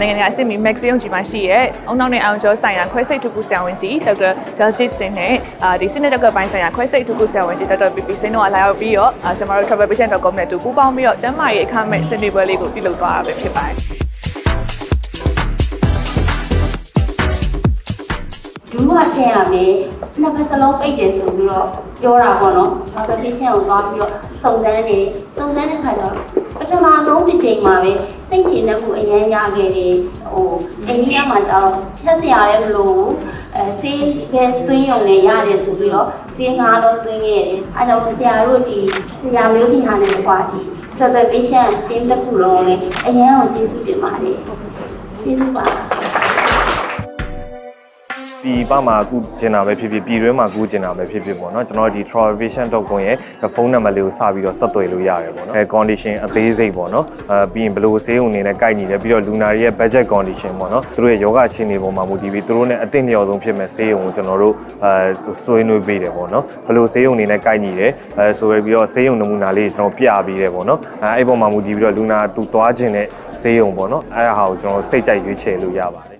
နိုင်ငံတကာအဆင့်မီ Max ရုံကြီးမှာရှိရဲ့အုံနောက်နဲ့အောင်ကျော်ဆိုင်ရာခွဲစိတ်ထုခုဆရာဝန်ကြီးဒေါက်တာ Daljit Singh နဲ့အာဒီစနစ်တက်ကပိုင်းဆိုင်ရာခွဲစိတ်ထုခုဆရာဝန်ကြီးဒေါက်တာ PP Singh တို့ကလာရောက်ပြီးတော့အာဆင်မာတို့ travelpatient.com နဲ့အတူပူးပေါင်းပြီးတော့ကျန်းမာရေးအခမဲ့ဆွေးနွေးပွဲလေးကိုပြုလုပ်သွားတာပဲဖြစ်ပါတယ်ဒူးကထည့်ရမယ်နှစ်ဖက်စလုံးပိတ်တယ်ဆိုပြီးတော့ပြောတာပေါ့နော်။ဘာပဲ patient ကိုသွားပြီးတော့စုံစမ်းတယ်။စုံစမ်းတဲ့ခါကျတော့ပထမဆုံးတစ်ချိန်မှာပဲ စိတ်ကြည်နှက်မှုအရင်ရခဲ့တယ်။ဟိုအိန္ဒိယမှာကျတော့ထက်စရာလည်းမလိုဘူး။အဲဆေးပဲသွင်းရုံနဲ့ရတယ်ဆိုပြီးတော့ဆေးငါးလုံးသွင်းခဲ့တယ်။အဲကြောင့်ဆရာတို့ဒီဆရာမျိုးဒီဟာနဲ့ကွာဒီ travel patient team တစ်ခုလုံးလည်းအရင်အောင်ကျေးဇူးတင်ပါတယ်။ကျေးဇူးပါ ဒီပမှာကူကျင်တာပဲဖြစ်ဖြစ်ပြည်တွင်းမှာကူကျင်တာပဲဖြစ်ဖြစ်ပေါ့နော်ကျွန်တော်ဒီ travelvision.com ရဲ့ဖုန်းနံပါတ်လေးကိုစပြီးတော့ဆက်သွယ်လို့ရတယ်ပေါ့နော်အဲ condition အသေးစိတ်ပေါ့နော်အဲပြီးရင်ဘယ်လိုဆေးုံအနေနဲ့ကိုက်ညီတယ်ပြီးတော့လူနာတွေရဲ့ budget condition ပေါ့နော်သူတို့ရဲ့ယောဂအခြေအနေပေါ်မှာမူတည်ပြီးသူတို့နဲ့အသင့်လျော်ဆုံးဖြစ်မဲ့ဆေးုံကိုကျွန်တော်တို့အဲဆွေးနွေးပေးတယ်ပေါ့နော်ဘယ်လိုဆေးုံအနေနဲ့ကိုက်ညီတယ်အဲဆိုရပြီးတော့ဆေးုံနမူနာလေးကျွန်တော်ပြပေးတယ်ပေါ့နော်အဲအဲ့ပေါ်မှာမူတည်ပြီးတော့လူနာသူသွားခြင်းနဲ့ဆေးုံပေါ့နော်အဲ့ဒါဟာကိုကျွန်တော်စိတ်ကြိုက်ရွေးချယ်လို့ရပါတယ်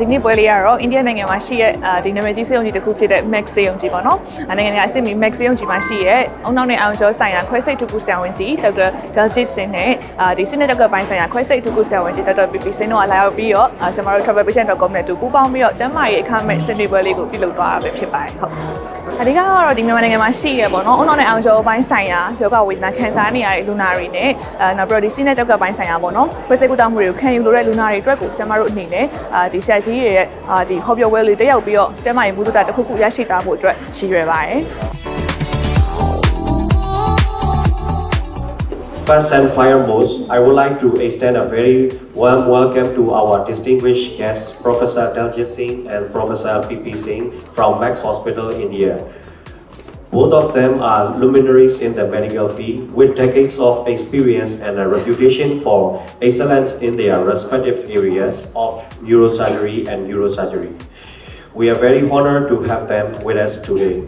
ဒီနေ့ပွဲလေးကတော့အိန္ဒိယနိုင်ငံမှာရှိရဲ့အာဒီနာမည်ကြီးစေယုံကြီးတစ်ခုဖြစ်တဲ့ Max စေယုံကြီးပေါ့နော်အာနိုင်ငံတကာအဆင့်မီ Max စေယုံကြီးမှာရှိရဲ့အုံနောက်နဲ့အောင်ကျော်ဆိုင်ရာခွဲစိတ်ထုခုဆရာဝန်ကြီးဒေါက်တာ Daljit Singh နဲ့အာဒီစနစ်တက်ကပိုင်းဆိုင်ရာခွဲစိတ်ထုခုဆရာဝန်ကြီးဒေါက်တာ PP Singh တို့ကလာရောက်ပြီးတော့အာဆင်မာတို့ travelpatient.com နဲ့အတူပူးပေါင်းပြီးတော့ကျန်းမာရေးအခမဲ့ဆွေးနွေးပွဲလေးကိုပြုလုပ်သွားတာပဲဖြစ်ပါတယ်ဟုတ် အဓိကကတော့ဒီမြန်မာနိုင်ငံမှာရှိရပေါ့နော်အုံနောက်နဲ့အောင်ကျော်ပိုင်းဆိုင်ရာယောဂဝေဒနာခံစားနေရတဲ့လူနာတွေနဲ့အာနောက်ပြီးတော့ဒီစနစ်တက်ကပိုင်းဆိုင်ရာပေါ့နော်ခွဲစိတ်ကုသမှုတွေကိုခံယူလို့တဲ့လူနာတွေအတွက်ကိုဆင်မာတို့အနေနဲ့အာဒီဆရာကြီးရဲ့အာဒီဟောပြောပွဲလေးတက်ရောက်ပြီးတော့ကျန်းမာရေးမှုဒုတာတစ်ခုခုရရှိသွားဖို့အတွက်ရည်ရွယ်ပါတယ် First and foremost, I would like to extend a very warm welcome to our distinguished guests, Professor Daljit Singh and Professor PP Singh from Max Hospital, India. Both of them are luminaries in the medical field with decades of experience and a reputation for excellence in their respective areas of neurosurgery and neurosurgery. We are very honored to have them with us today.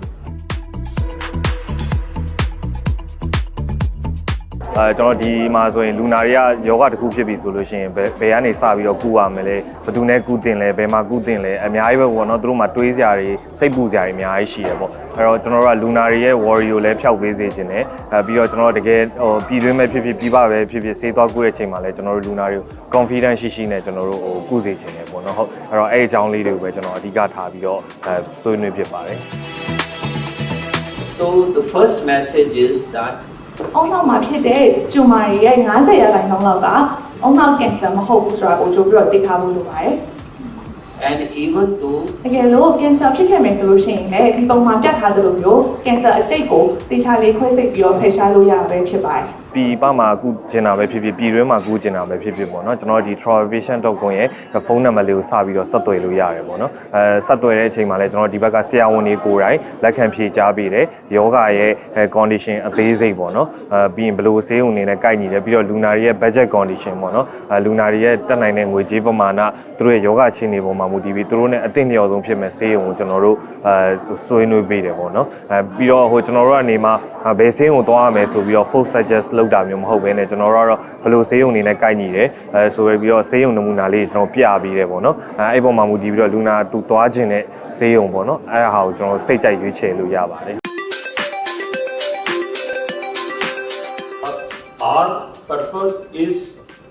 အဲကျွန်တော်ဒီမှာဆိုရင်လူနာတွေကယောဂတစ်ခုဖြစ်ပြီဆိုလို့ရှိရင်ဘယ်ဘယ်ကနေစပြီးတော့ကုရမလဲဘယ်သူနဲ့ကုတင်လဲဘယ်မှာကုတင်လဲအများကြီးပဲပေါ့နော်သူတို့မှာတွေးစရာတွေစိတ်ပူစရာတွေအများကြီးရှိတယ်ပေါ့အဲ့တော့ကျွန်တော်တို့ကလူနာတွေရဲ့ worry ကိုလည်းဖျောက်ပေးစေခြင်းနဲ့အဲပြီးတော့ကျွန်တော်တို့တကယ်ဟိုပြည်တွင်းမဲ့ဖြစ်ဖြစ်ပြည်ပပဲဖြစ်ဖြစ်ဆေးသွားကုတဲ့အချိန်မှာလည်းကျွန်တော်တို့လူနာတွေကို confidence ရှိရှိနဲ့ကျွန်တော်တို့ဟိုကုစေခြင်းနဲ့ပေါ့နော်ဟုတ်အဲ့တော့အဲ့အကြောင်းလေးတွေကိုပဲကျွန်တော်အဓိကထားပြီးတော့အဲဆွေးနွေးဖြစ်ပါတယ် So the first message is that အုံနောက်မှာဖြစ်တဲ့ကျူမာတွေရဲ့90ရာခိုင်နှုန်းလောက်ကအုံနောက်ကင်ဆာမဟုတ်ဘူးဆိုတာကိုကြိုပြီးတော့သိထားဖို့လိုပါတယ် and even those တကယ်လို့ကင်ဆာဖြစ်ခဲ့မယ်ဆိုလို့ရှိရင်လည်းဒီပုံမှာပြတ်ထားသလိုမျိုးကင်ဆာအကျိတ်ကိုတေချာလေးခွဲစိတ်ပြီးတော့ဖယ်ရှားလို့ရတာပဲဖြစ်ပါတယ် ပြည်ပမှာကူကျင်တာပဲဖြစ်ဖြစ်ပြည်တွင်းမှာကူကျင်တာပဲဖြစ်ဖြစ်ပေါ့နော်ကျွန်တော်ဒီ travelvision.com ရဲ့ဖုန်းနံပါတ်လေးကိုစပြီးတော့ဆက်သွယ်လို့ရတယ်ပေါ့နော်အဲဆက်သွယ်တဲ့အချိန်မှာလည်းကျွန်တော်ဒီဘက်ကဆရာဝန်တွေကိုယ်တိုင်လက်ခံဖြေကြားပေးတယ်ယောဂရဲ့အဲ condition အသေးစိတ်ပေါ့နော်အဲပြီးရင်ဘယ်လိုဆေးုံအနေနဲ့ကိုက်ညီတယ်ပြီးတော့လူနာတွေရဲ့ budget condition ပေါ့နော်အဲလူနာတွေရဲ့တက်နိုင်တဲ့ငွေကြေးပမာဏသူတို့ရဲ့ယောဂအခြေအနေပေါ်မှာမူတည်ပြီးသူတို့နဲ့အသင့်လျော်ဆုံးဖြစ်မဲ့ဆေးုံကိုကျွန်တော်တို့အဲဆွေးနွေးပေးတယ်ပေါ့နော်အဲပြီးတော့ဟိုကျွန်တော်တို့ကနေမှာဘယ်ဆေးုံကိုသွားရမယ်ဆိုပြီးတော့ full suggest လုပ်တာမျိုးမဟုတ်ဘဲနဲ့ကျွန်တော်တို့ကတော့ဘယ်လိုဆေးရုံအနေနဲ့ကိုက်ညီတယ်အဲဆိုရပြီးတော့ဆေးရုံနမူနာလေးကျွန်တော်ပြပေးတယ်ပေါ့နော်အဲအဲ့ပေါ်မှာမူတည်ပြီးတော့လူနာသူသွားခြင်းနဲ့ဆေးရုံပေါ့နော်အဲ့ဒါဟာကိုကျွန်တော်စိတ်ကြိုက်ရွေးချယ်လို့ရပါတယ် Our purpose is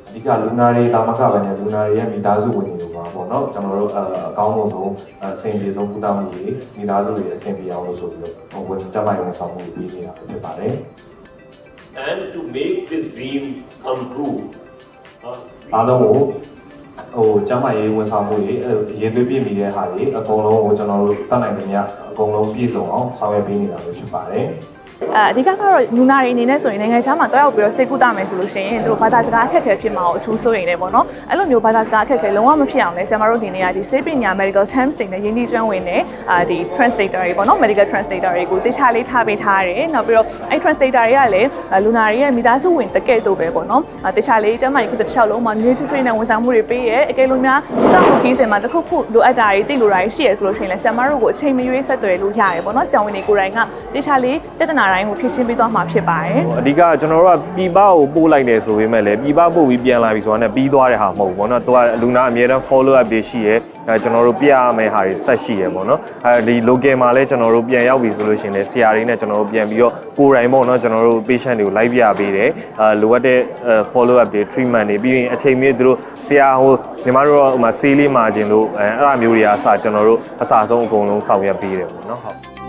အဓိကလူနာတွေဒါမှမကပဲနဲ့လူနာတွေရဲ့မိသားစုဝင်တွေပါပေါ့နော်ကျွန်တော်တို့အအကောင်းဆုံးအဆင်ပြေဆုံးကုသမှုတွေမိသားစုတွေအဆင်ပြေအောင်လို့ဆိုပြီးတော့ဝန်ကျန်းမာရေးဝန်ဆောင်မှုတွေပေးနေတာဖြစ်ပါတယ် and to make this dream come true. Uh, အားလုံးကိုဟိုကျန်းမာရေးဝန်ဆောင်မှုတွေအဲရေသွေးပြည့်မီတဲ့ဟာတွေအကုန်လုံးကိုကျွန်တော်တို့တတ်နိုင်ကြမြအကုန်လုံးပြည့်စုံအောင်ဆောင်ရွက်ပေးနေတာပဲဖြစ်ပါတယ် အဲအဓိကကတော့လူနာတွေအနေနဲ့ဆိုရင်နိုင်ငံခြားမှာတွားရောက်ပြီးတော့စိတ်ကူးတာမယ်ဆိုလို့ရှိရင်သူတို့ဘာသာစကားအခက်အခဲဖြစ်မှာကိုအထူးစိုးရိမ်နေပေါ့နော်အဲ့လိုမျိုးဘာသာစကားအခက်အခဲလုံးဝမဖြစ်အောင်လဲဆရာမတို့ဒီနေ့ကဒီစေပညာ medical terms တွေနဲ့ယဉ်ကျေးကျွမ်းဝင်တဲ့အာဒီ translator တွေပေါ့နော် medical translator တွေကိုတခြားလေးထားပေးထားတယ်နောက်ပြီးတော့အဲ့ translator တွေကလည်းလူနာတွေရဲ့မိသားစုဝင်တကယ်တော့ပဲပေါ့နော်တခြားလေးကျမကြီးခုစတစ်လျှောက်လုံးမှာ new to train နဲ့ဝန်ဆောင်မှုတွေပေးရဲအကယ်လို့များတောက်ဖို့ခီးစင်မှာတစ်ခုခုလိုအပ်တာတွေတိလိုတာတွေရှိရဆိုလို့ရှိရင်လည်းဆရာမတို့ကိုအချိန်မရွေးဆက်သွယ်လို့ရတယ်ပေါ့နော်ဆရာဝန်တွေကိုယ်တိုင်ကတခြားလေးပြဿနာတိုင်းကိုဖြေရှင်းပေးသွားမှာဖြစ်ပါတယ်ဟိုအဓိကကျွန်တော်တို့ကပြည်ပကိုပို့လိုက်တယ်ဆိုပေမဲ့လည်းပြည်ပပို့ပြီးပြန်လာပြီဆိုတာနဲ့ပြီးသွားတဲ့ဟာမဟုတ်ဘူးပေါ့နော်သူကလူနာအမြဲတမ်း follow up တွေရှိရဲအဲကျွန်တော်တို့ပြရမယ့်ဟာတွေဆက်ရှိရဲပေါ့နော်အဲဒီ local မှာလည်းကျွန်တော်တို့ပြန်ရောက်ပြီဆိုလို့ရှိရင်လည်းဆရာတွေနဲ့ကျွန်တော်တို့ပြန်ပြီးတော့ကိုယ်တိုင်ပေါ့နော်ကျွန်တော်တို့ patient တွေကိုလိုက်ပြပေးတယ်အဲလိုအပ်တဲ့ follow up တွေ treatment တွေပြီးရင်အချိန်မီသူတို့ဆရာဟိုညီမတို့ကဟိုမှာဆေးလေးမှာခြင်းလို့အဲအဲ့အမျိုးတွေကအစကျွန်တော်တို့အစားဆုံးအကုန်လုံးဆောင်ရွက်ပေးတယ်ပေါ့နော်ဟုတ်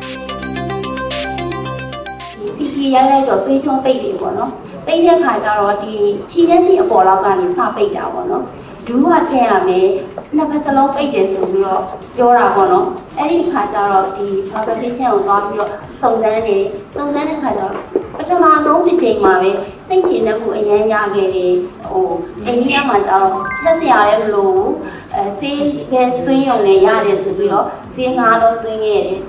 ဒီ CT ရိုက်လိုက်တော့သွေးချုံပိတ်တယ်ပေါ့နော်ပိတ်တဲ့ခါကျတော့ဒီခြေချက်စီအပေါ်လောက်ကနေစပိတ်တာပေါ့နော်ဒူးကထည့်ရမယ်နှစ်ဖက်စလုံးပိတ်တယ်ဆိုပြီးတော့ပြောတာပေါ့နော်အဲ့ဒီခါကျတော့ဒီ travel patient ကိုသွားပြီးတော့စုံစမ်းတယ်စုံစမ်းတဲ့ခါကျတော့ပထမဆုံးတစ်ချိန်မှာပဲစိတ်ကျဉ်တဲ့မှုအရန်ရခဲ့တယ်ဟိုအိန္ဒိယမှာကျတော့လက်စရာလည်းမလိုဘူးအဲဆေးပဲသွင်းရုံနဲ့ရတယ်ဆိုပြီးတော့ဆေးငါးလုံးသွင်းခဲ့တယ်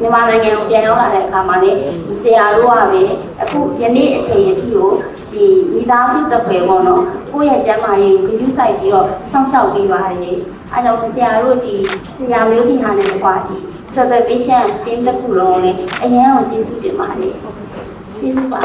မြန်မာနိုင်ငံကိုပြန်ရောက်လာတဲ့အခါမှာလည်းဒီဆရာတို့ကပဲအခုယနေ့အချိန်အထိကိုဒီမိသားစုတစ်ပယ်ပေါ့နော်ကိုယ့်ရဲ့ကျန်းမာရေးကိုဂရုစိုက်ပြီးတော့စောင့်ရှောက်ပေးပါတယ်အဲကြောင့်ဆရာတို့ဒီဆရာမျိုးဒီဟာနဲ့ကွာဒီ travel patient team တစ်ခုလုံးလည်းအရင်အောင်ကျေးဇူးတင်ပါတယ်ကျေးဇူးပါ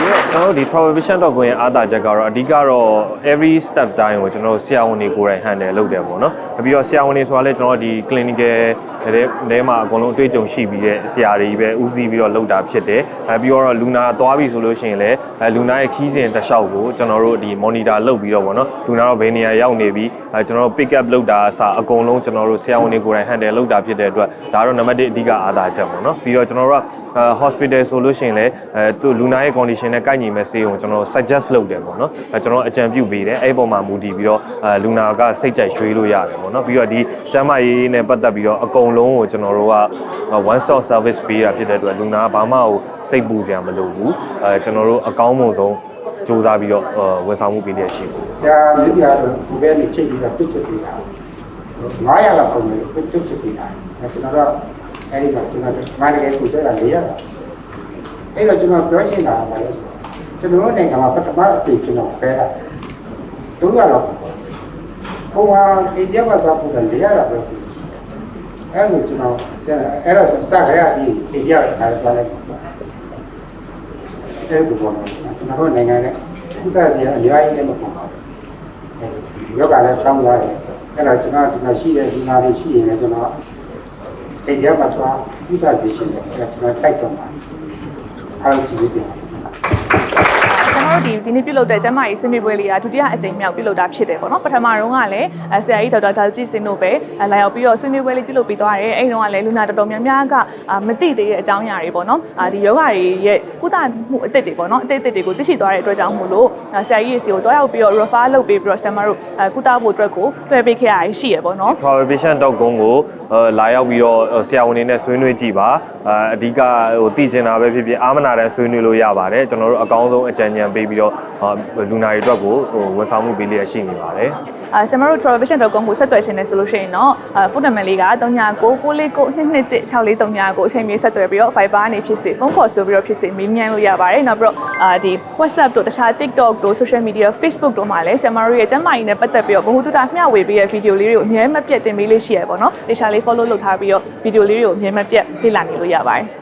ကျွန် တော်တို့ဒီ travel vision dot com ရဲ့အားသာချက်ကတော့အဓိကတော့ every step တိုင်းကိုကျွန်တော်တို့ဆရာဝန်တွေကိုယ်တိုင် handle လုပ်တယ်ပေါ့နော်။ပြီးတော့ဆရာဝန်တွေဆိုတာလည်းကျွန်တော်တို့ဒီ clinical တဲ့တဲမှာအကုန်လုံးအတွေ့အကြုံရှိပြီးတဲ့ဆရာတွေပဲဦးစီးပြီးတော့လုပ်တာဖြစ်တယ်။အဲပြီးတော့လူနာသွားပြီဆိုလို့ရှိရင်လည်းအဲလူနာရဲ့ခီးစဉ်တစ်လျှောက်ကိုကျွန်တော်တို့ဒီ monitor လုပ်ပြီးတော့ပေါ့နော်။လူနာတော့ဘယ်နေရာရောက်နေပြီအဲကျွန်တော်တို့ pick up လုပ်တာအစအကုန်လုံးကျွန်တော်တို့ဆရာဝန်တွေကိုယ်တိုင် handle လုပ်တာဖြစ်တဲ့အတွက်ဒါတော့နံပါတ်1အဓိကအားသာချက်ပေါ့နော်။ပြီးတော့ကျွန်တော်တို့ကအဲ hospital ဆိုလို့ရှိရင်လည်းအဲသူလူနာရဲ့ condition နဲ့ကိုက်ညီမဲ့ဆေးကိုကျွန်တော် suggest လုပ်တယ်ပေါ့နော်အဲကျွန်တော်အကြံပြုပေးတယ်အဲ့ဒီပုံမှာမူတည်ပြီးတော့အဲလူနာကစိတ်ကြိုက်ရွှေ့လို့ရတယ်ပေါ့နော်ပြီးတော့ဒီကျန်းမာရေးနဲ့ပတ်သက်ပြီးတော့အကုန်လုံးကိုကျွန်တော်တို့က one stop service ပေးတာဖြစ်တဲ့အတွက်လူနာကဘာမှကိုစိတ်ပူစရာမလိုဘူးအဲကျွန်တော်တို့အကောင်းဆုံးဆုံးစူးစမ်းပြီးတော့ဝန်ဆောင်မှုပေးလျက်ရှိပါတယ်ဆရာမျိုးပြတော့ဒီဘက်နေချိန်ပြီးတော့ပြစ်ချက်ပေးတာ900လောက်ပုံနေပြစ်ချက်ပေးတာအဲကျွန်တော်တော့အဲဒီကကျွန်တော်မိုင်းလေးကိုစတာ400လောက်အဲ့တော့ကျွန်တော်ပြောချင်တာကဘာလဲဆိုတော့ ကျွန်တော်တို့နိုင်ငံမှာပထမအကြိမ်ကျွန်တော်ဖဲတာ300လောက်ပုံမှန်အိန္ဒိယမှာသွားဖို့400လောက်ပဲအဲ့လိုကျွန်တော်ဆရာအဲ့ဒါဆိုစခရဒီအိန္ဒိယကသွားလိုက်အဲ့ဒီဘောနော်ကျွန်တော်တို့နိုင်ငံနဲ့ဥဒ္ဒါစီအများကြီးလည်းမပေါ့ပါဘူးယောဂလည်းချောင်းသွားတယ်အဲ့တော့ကျွန်တော်ဒီမှာရှိတဲ့ဒီနာတွေရှိရင်လည်းကျွန်တော်အိန္ဒိယမှာသွားဥဒ္ဒါစီရှိတယ်အဲ့ကျွန်တော်တိုက်တော့မှာအားလုံးကြည့်စီတယ်ကျွန် တော် တို့ဒီဒီနေ့ပြုလုပ်တဲ့ကျမ်းမာရေးဆွေးနွေးပွဲလေးကဒုတိယအကြိမ်မြောက်ပြုလုပ်တာဖြစ်တယ်ပေါ့နော်ပထမတုန်းကလည်းအဲဆရာကြီးဒေါက်တာဒါဂျီစင်တို့ပဲအဲလာရောက်ပြီးတော့ဆွေးနွေးပွဲလေးပြုလုပ်ပြီးသွားတယ်အဲ့ဒီတုန်းကလည်းလူနာတော်တော်များများကအာမသိသေးတဲ့အကြောင်းအရာတွေပေါ့နော်အာဒီယောဂတွေရဲ့ကုသမှုအသစ်တွေပေါ့နော်အသစ်အသစ်တွေကိုသိရှိသွားတဲ့အတွက်ကြောင့်မို့လို့ဆရာကြီးရေစီကိုတွားရောက်ပြီးတော့ refer လုပ်ပေးပြီးတော့ဆရာမတို့အဲကုသဖို့အတွက်ကိုတွဲပေးခဲ့ရရှိရပေါ့နော် travelpatient.com ကိုအဲလာရောက်ပြီးတော့ဆရာဝန်တွေနဲ့ဆွေးနွေးကြည့်ပါအဲအဓိကဟိုတည်ကျင်တာပဲဖြစ်ဖြစ်အာမနာတန်းဆွေးနွေးလို့ရပါတယ်ကျွန်တော်တို့အကောင်းဆုံးအကြံဉာဏ်ပေးပြီးတော့လူနာတွေအတွက်ကိုဟိုဝန်ဆောင်မှုပေးလျက်ရှိနေပါတယ်အာဆရာမတို့ travelvision.com ကိုဆက်သွယ်ခြင်းနဲ့ဆိုလို့ရှိရင်တော့အာဖုန်းနံပါတ်လေးက3969926339ကိုအချိန်မြေဆက်သွယ်ပြီးတော့ Viber ကနေဖြစ်စေဖုန်းခေါ်ဆိုပြီးတော့ဖြစ်စေမေးမြန်းလို့ရပါတယ်နောက်ပြီးတော့အာဒီ WhatsApp တို့တခြား TikTok တို့ social media Facebook တို့မှာလည်းဆရာမတို့ရဲ့ကျမ်းမာရေးနဲ့ပတ်သက်ပြီးတော့ဘ ഹു တုတမျှဝေပေးတဲ့ဗီဒီယိုလေးတွေကိုအများမပြတ်တင်ပေးလေးရှိရပေါ့နော်တခြားလေး follow လုပ်ထားပြီးတော့ဗီဒီယိုလေးတွေကိုအများမပြတ်လေ့လာနေလို့ရပါတယ်